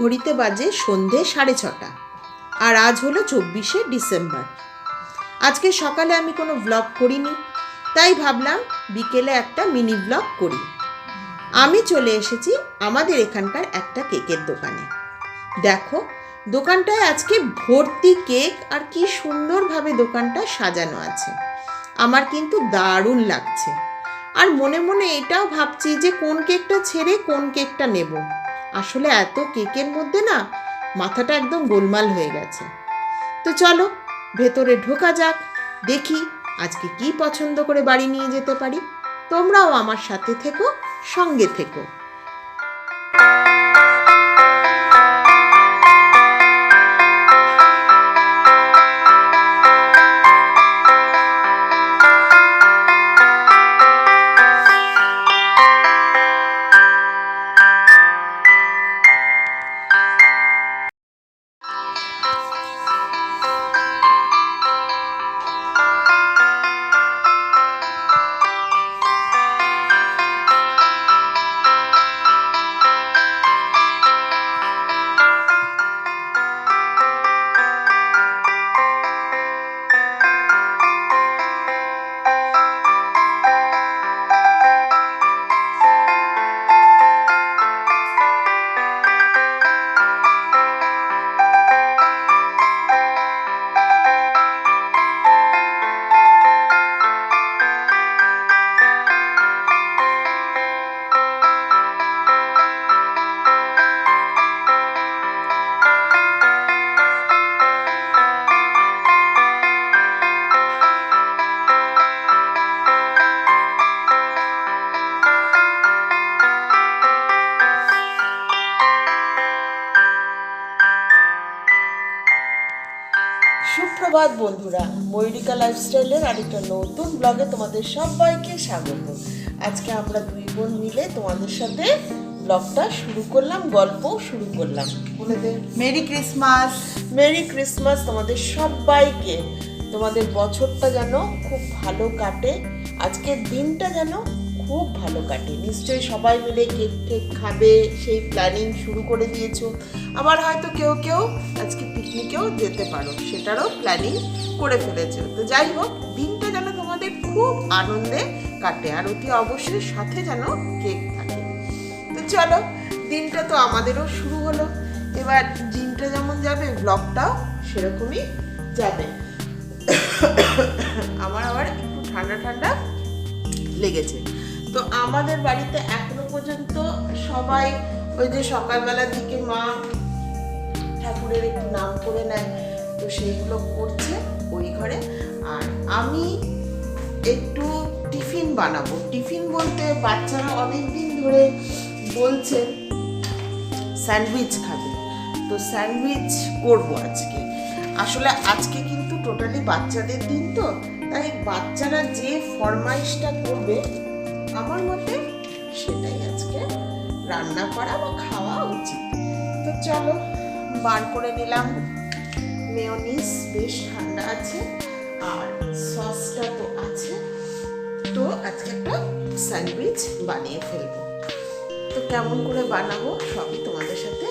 ঘড়িতে বাজে সন্ধে সাড়ে ছটা। আর আজ হলো চব্বিশে ডিসেম্বর। আজকে সকালে আমি কোনো ব্লগ করিনি, তাই ভাবলাম বিকেলে একটা মিনি ব্লগ করি। আমি চলে এসেছি আমাদের এখানকার একটা কেকের দোকানে। দেখো, দোকানটায় আজকে ভর্তি কেক আর কি সুন্দরভাবে দোকানটা সাজানো আছে। আমার কিন্তু দারুণ লাগছে। আর মনে মনে এটাও ভাবছি যে কোন কেকটা ছেড়ে কোন কেকটা নেব। আসলে এত কেকের মধ্যে না মাথাটা একদম গোলমাল হয়ে গেছে। তো চলো, ভেতরে ঢোকা যাক, দেখি আজকে কি পছন্দ করে বাড়ি নিয়ে যেতে পারি। তোমরাও আমার সাথে থেকো, সঙ্গে থেকো। সুপ্রভাত বন্ধুরা ময়ূরিকা লাইফস্টাইলের আরেকটা নতুন ব্লগে তোমাদের সবাইকে স্বাগত। আজকে আমরা দুই বোন মিলে তোমাদের সাথে ব্লগটা শুরু করলাম গল্প শুরু করলাম। বলে দে। মেরি ক্রিসমাস মেরি ক্রিসমাস তোমাদের সবাইকে। তোমাদের বছরটা যেন খুব ভালো কাটে আজকের দিনটা যেন খুব ভালো কাটে। নিশ্চয়ই সবাই মিলে কেক টেক খাবে সেই প্ল্যানিং শুরু করে দিয়েছ। আবার হয়তো কেউ কেউ আজকে পিকনিকেও যেতে পারো, সেটারও প্ল্যানিং করে ফেলেছো। তো যাই হোক, দিনটা যেন তোমাদের খুব আনন্দে কাটে, আর অতি অবশ্যই সাথে যেন কেক থাকে। তো চলো, দিনটা তো আমাদেরও শুরু হলো। এবার দিনটা যেমন যাবে ব্লগটাও সেরকমই যাবে। আমার আবার একটু ঠান্ডা ঠান্ডা লেগেছে। তো আমাদের বাড়িতে এখনও পর্যন্ত সবাই ওই যে সকালবেলার দিকে মা ঠাকুরের একটু নাম করে নেয়। তো সেইগুলো করছে ওই ঘরে। আর আমি একটু টিফিন বানাবো। টিফিন বলতে বাচ্চারা অনেক দিন ধরে বলছে, স্যান্ডউইচ খাবে। তো স্যান্ডউইচ করব আজকে। আসলে আজকে কিন্তু টোটালি বাচ্চাদের দিন তো। তাই বাচ্চারা যে ফরমাইশটা করবে, আমার মতে সেটাই আজকে রান্না করা বা খাওয়া উচিত। তো চলো বার করে নিলাম। মেয়নিস বেশ ঠান্ডা আছে, আর সসটা তো আছে। তো আজকে একটা স্যান্ডউইচ বানিয়ে ফেলব। তো কেমন করে বানাবো সবই তোমাদের সাথে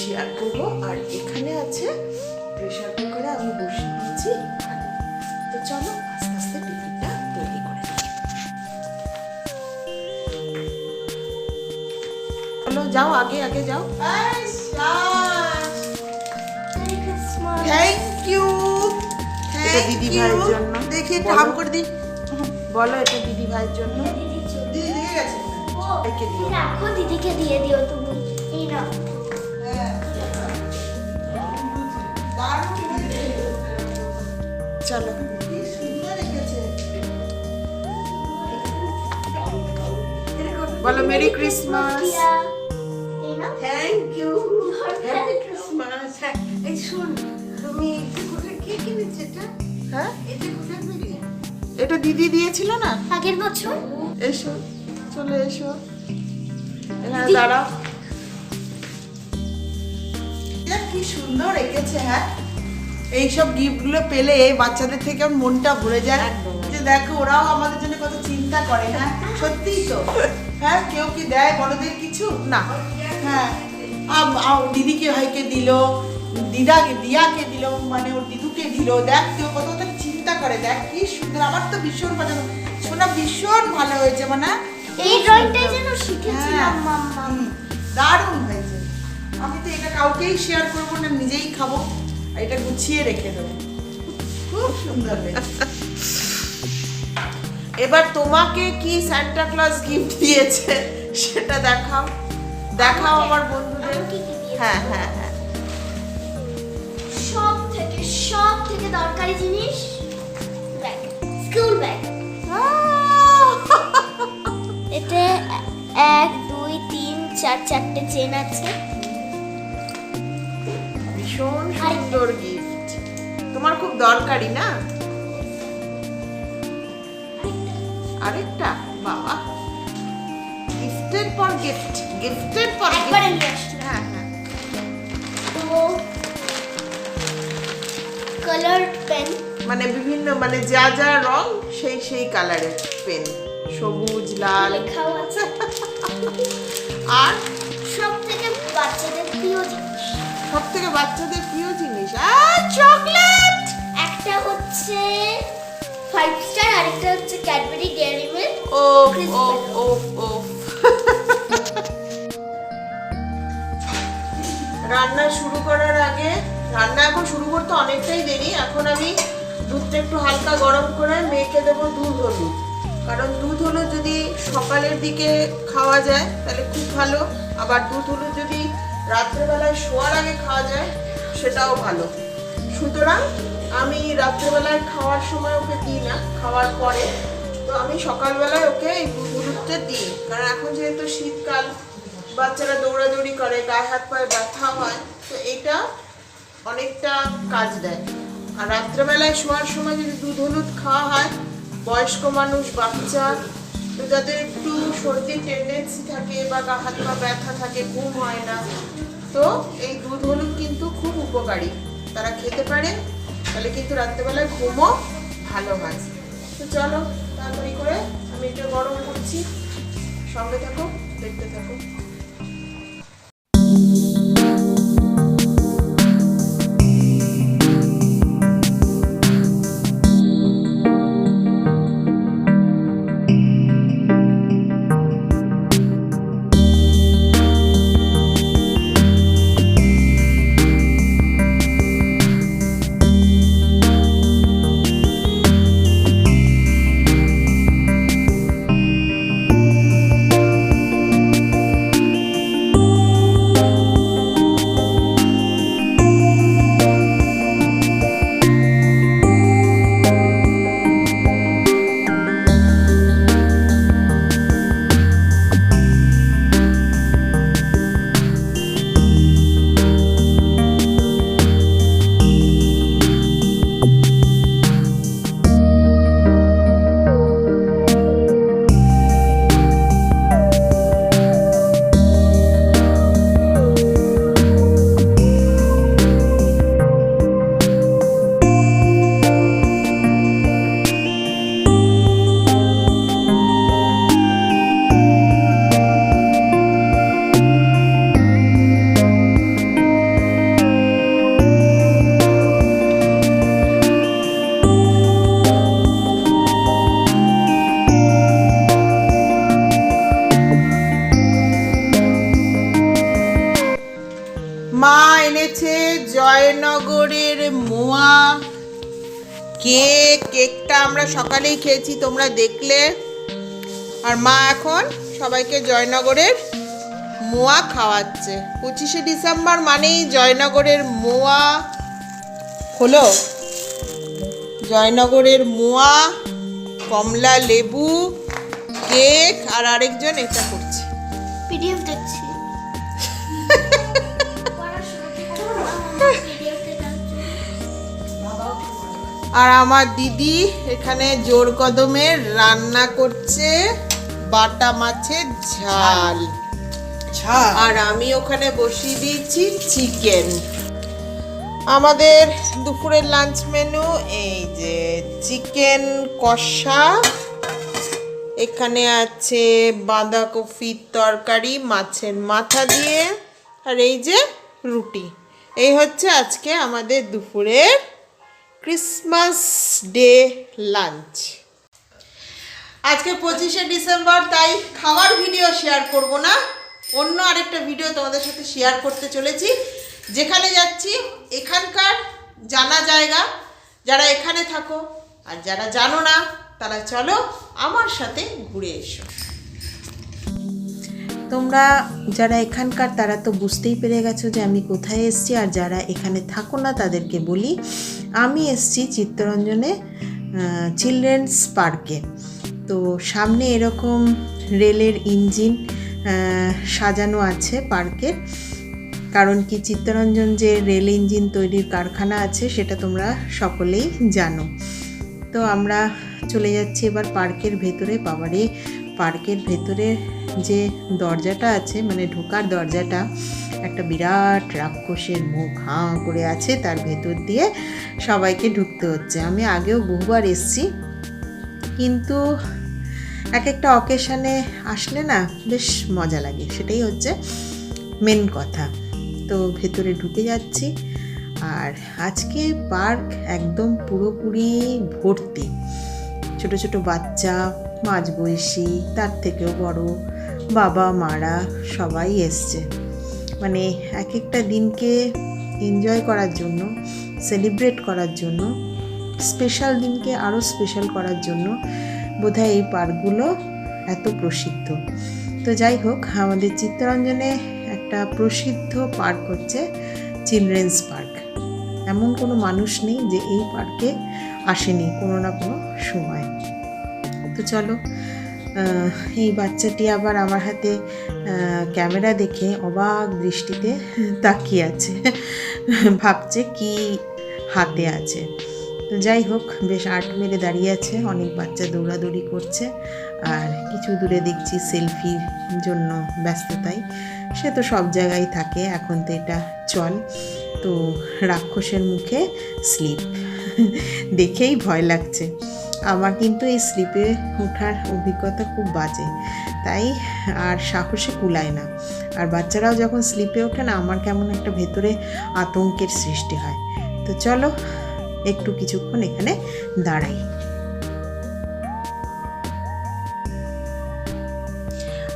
শেয়ার করব। আর এখানে আছে প্রেশার কুকারে আমি বসিয়ে দিয়েছি তো চলো আস্তে আস্তে টিফিনটা তৈরি করে চলো যাও আগে আগে যাও। থ্যাংক ইউ এটা দিদি ভাইয়ের জন্য। দেখি। হাম করে দিই। বলো এটা দিদি ভাইয়ের জন্য। দিদি দিয়ে গেছে একে দিও। রাখো দিদিকে দিয়ে দিও তুমি। এই নাও। চলো। বলো merry Christmas thank you happy Christmas এই শোন হ্যাঁ? এটা দিদি দিয়েছিল না? আগের বছর? এসো চলে এসো। দাঁড়াও। কি সুন্দর রেখেছে হ্যাঁ? এইসব গিফটগুলো পেলে বাচ্চাদের থেকে মনটা ভরে যায়। যে দেখো ওরাও আমাদের জন্য কত চিন্তা করে হ্যাঁ? সত্যিই তো। হ্যাঁ কেউ কি দেয় বড়দের কিছু? না। হ্যাঁ। দিদিকে ভাইকে দিল দিদাকে দিয়াকে দিল মানে ওর দিদুকে দিল। দেখ কেউ কত কত চিন্তা করে দেখ কি সুন্দর। আমার তো ভীষণ পছন্দ শোনা ভীষণ ভালো হয়েছে মানে এই ড্রয়িংটাই যেন শিখেছিলাম হ্যাঁ। মাম্মা। দারুণ হয়েছে। আমি তো এটা কাউকেই শেয়ার করব না নিজেই খাব। আর এটা গুছিয়ে রেখে দেবো। খুব সুন্দর এবার তোমাকে কি সান্টা ক্লজ গিফট দিয়েছে সেটা দেখাও। দেখাও আমার বন্ধুদের। হ্যাঁ হ্যাঁ। সব থেকে দরকারি জিনিস? ব্যাগ স্কুল ব্যাগ এতে এক দুই তিন চার চারটে চেন আছে। ভীষণ সুন্দর গিফট তোমার খুব দরকারি না? আরেকটা? বাবা। গিফটের পর গিফট গিফটের পর আসছি। হ্যাঁ হ্যাঁ। তো কালার পেন মানে বিভিন্ন মানে যা যা রং সেই সেই কালারের পেন সবুজ লাল। লেখাও আছে। আর? সব থেকে বাচ্চাদের প্রিয় জিনিস। সব থেকে বাচ্চাদের প্রিয় জিনিস? আর চকলেট! একটা হচ্ছে ফাইভ স্টার আরেকটা হচ্ছে ক্যাডবেরি ডেয়ারি মিল্ক ও ও ও ও রান্না শুরু করার আগে রান্না এখন শুরু করতে অনেকটাই দেরি। এখন আমি দুধটা একটু হালকা গরম করে মেখে দেবো দুধ হলুদ। কারণ দুধ হলুদ যদি সকালের দিকে খাওয়া যায়, তাহলে খুব ভালো। আবার দুধ হলুদ যদি রাত্রেবেলায় শোয়ার আগে খাওয়া যায়, সেটাও ভালো। সুতরাং আমি রাত্রেবেলায় খাওয়ার সময় ওকে দিই না, খাওয়ার পরে। তো আমি সকালবেলায় ওকে এই দুধ হলুদটা দিই। কারণ এখন যেহেতু শীতকাল, বাচ্চারা দৌড়াদৌড়ি করে, গায়ে হাত পায়ে ব্যথা হয়, তো এটা অনেকটা কাজ দেয়। আর রাত্রেবেলায় শোয়ার সময় যদি দুধ হলুদ খাওয়া হয়, বয়স্ক মানুষ, বাচ্চা, তো যাদের একটু সর্দির টেন্ডেন্সি থাকে বা গা হাত পা ব্যথা থাকে, ঘুম হয় না, তো এই দুধ হলুদ কিন্তু খুব উপকারী। তারা খেতে পারে, তাহলে কিন্তু রাত্রেবেলায় ঘুমও ভালো হয়। তো চলো, তাড়াতাড়ি করে আমি এটা গরম করছি। সঙ্গে থাকো, দেখতে থাকো। মা আমরা সকালেই খেয়েছি তোমরা দেখলে। আর মা এখন সবাইকে জয়নগরের মোয়া খাওয়াচ্ছে। পঁচিশে ডিসেম্বর মানেই জয়নগরের মোয়া। হলো? জয়নগরের মোয়া কমলা লেবু কেক আর আরেকজন এটা করছে। পিডিএফ দেখছি। আর আমার দিদি এখানে জোর কদমের রান্না করছে বাটা মাছের ঝাল। ঝাল? আর আমি ওখানে বসিয়ে দিয়েছি চিকেন আমাদের দুপুরের লাঞ্চ মেনু এই যে চিকেন কষা। এখানে আছে বাঁধাকপির তরকারি মাছের মাথা দিয়ে। আর এই যে রুটি। এই হচ্ছে আজকে আমাদের দুপুরের ক্রিসমাস ডে লাঞ্চ আজকে পঁচিশে ডিসেম্বর, তাই খাওয়ার ভিডিও শেয়ার করব না। অন্য আরেকটা ভিডিও তোমাদের সাথে শেয়ার করতে চলেছি। যেখানে যাচ্ছি, এখানকার জানা জায়গা। যারা এখানে থাকো আর যারা জানো না, তারা চলো আমার সাথে ঘুরে এসো। তোমরা যারা এখানকার, তারা তো বুঝতেই পেরে গেছো যে আমি কোথায় এসেছি। আর যারা এখানে থাকো না, তাদেরকে বলি আমি এসছি চিত্তরঞ্জনে চিলড্রেন্স পার্কে তো সামনে এরকম রেলের ইঞ্জিন সাজানো আছে পার্কের কারণ কি চিত্তরঞ্জন যে রেল ইঞ্জিন তৈরির কারখানা আছে, সেটা তোমরা সকলেই জানো। তো আমরা চলে যাচ্ছি এবার পার্কের ভেতরে, বাবারে। পার্কের ভেতরে যে দরজাটা আছে মানে ঢোকার দরজাটা একটা বিরাট রাক্ষসের মুখ হাঁ করে আছে, তার ভেতর দিয়ে সবাইকে ঢুকতে হচ্ছে। আমি আগেও বহুবার এসছি, কিন্তু এক একটা অকেশনে আসলে না বেশ মজা লাগে। সেটাই হচ্ছে মেন কথা। তো ভেতরে ঢুকে যাচ্ছি, আর আজকে পার্ক একদম পুরোপুরি ভর্তি। ছোট ছোট বাচ্চা, মাঝবয়সী, তার থেকেও বড় বাবা মারা সবাই এসছে। মানে এক একটা দিনকে এনজয় করার জন্য সেলিব্রেট করার জন্য স্পেশাল দিনকে আরও স্পেশাল করার জন্য বোধহয় এই পার্কগুলো এত প্রসিদ্ধ। তো যাই হোক, আমাদের চিত্তরঞ্জনে একটা প্রসিদ্ধ পার্ক হচ্ছে চিলড্রেন্স পার্ক। এমন কোনো মানুষ নেই যে এই পার্কে আসেনি কোনো না কোনো সময়। তো চলো এই বাচ্চাটি আবার আমার হাতে ক্যামেরা দেখে অবাক দৃষ্টিতে তাকিয়ে আছে। ভাবছে কি হাতে আছে। যাই হোক, বেশ আর্ট মেরে দাঁড়িয়ে আছে। অনেক বাচ্চা দৌড়াদৌড়ি করছে। আর কিছু দূরে দেখছি সেলফির জন্য ব্যস্ততায়। সে তো সব জায়গায় থাকে, এখন তো এটা চল। তো রাক্ষসের মুখে স্লিপ। দেখেই ভয় লাগছে। আমার কিন্তু এই স্লিপে ওঠার অভিজ্ঞতা খুব বাজে। তাই আর সাহসে কুলায় না। আর বাচ্চারাও যখন স্লিপে ওঠে না, আমার কেমন একটা ভেতরে আতঙ্কের সৃষ্টি হয়। তো চলো, একটু কিছুক্ষণ এখানে দাঁড়াই।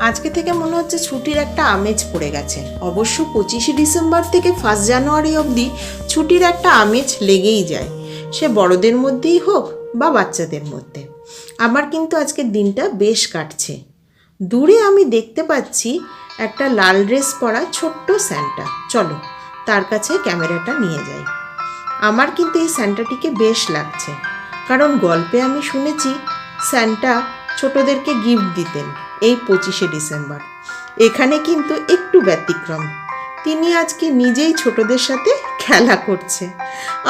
আজকে থেকে মনে হচ্ছে ছুটির একটা আমেজ পড়ে গেছে। অবশ্য পঁচিশে ডিসেম্বর থেকে ফার্স্ট জানুয়ারি অবধি ছুটির একটা আমেজ লেগেই যায়। সে বড়দের মধ্যেই হোক বা বাচ্চাদের মধ্যে। আমার কিন্তু আজকের দিনটা বেশ কাটছে। দূরে আমি দেখতে পাচ্ছি একটা লাল ড্রেস পরা ছোট্ট স্যান্টা। চলো, তার কাছে ক্যামেরাটা নিয়ে যাই। আমার কিন্তু এই স্যান্টাটিকে বেশ লাগছে, কারণ গল্পে আমি শুনেছি স্যান্টা ছোটদেরকে গিফট দিতেন এই পঁচিশে ডিসেম্বর। এখানে কিন্তু একটু ব্যতিক্রম। তিনি আজকে নিজেই ছোটদের সাথে খেলা করছে।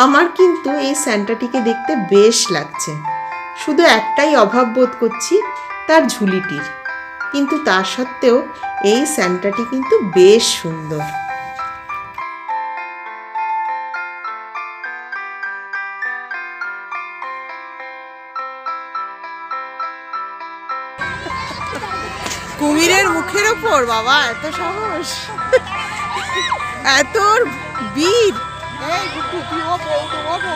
আমার কিন্তু এই স্যান্টাটিকে দেখতে বেশ লাগছে। শুধু একটাই অভাব বোধ করছি তার ঝুলিটির। কিন্তু তা সত্ত্বেও এই স্যান্টাটি কিন্তু বেশ সুন্দর। কুমিরের মুখের ওপর, বাবা, এত সাহস। এত বীর। এই গুড্ডু, তুই ওপো, ওপো, ওপো,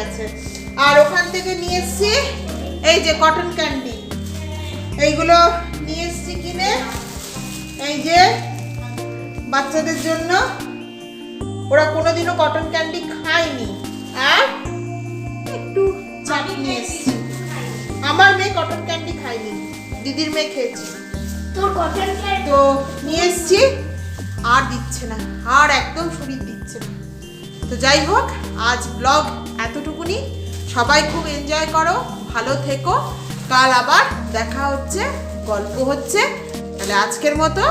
গেছে আর ওখান থেকে নিয়ে এসছি এই যে কটন ক্যান্ডি এইগুলো নিয়ে এসছি কিনে এই যে বাচ্চাদের জন্য। ওরা কোনোদিনও কটন ক্যান্ডি খায়নি। আর একটু চাটনি নিয়ে এসছি। আমার মেয়ে কটন ক্যান্ডি খায়নি দিদির মেয়ে খেয়েছি। তোর কটন ক্যান্ডি তো নিয়ে এসছি আর দিচ্ছে না আর একদম শরীর দিচ্ছে না। তো যাই হোক, আজ ব্লগ এতটুকুনি। সবাই খুব এনজয় করো, ভালো থেকো। কাল আবার দেখা হচ্ছে, গল্প হচ্ছে। তাহলে আজকের মতো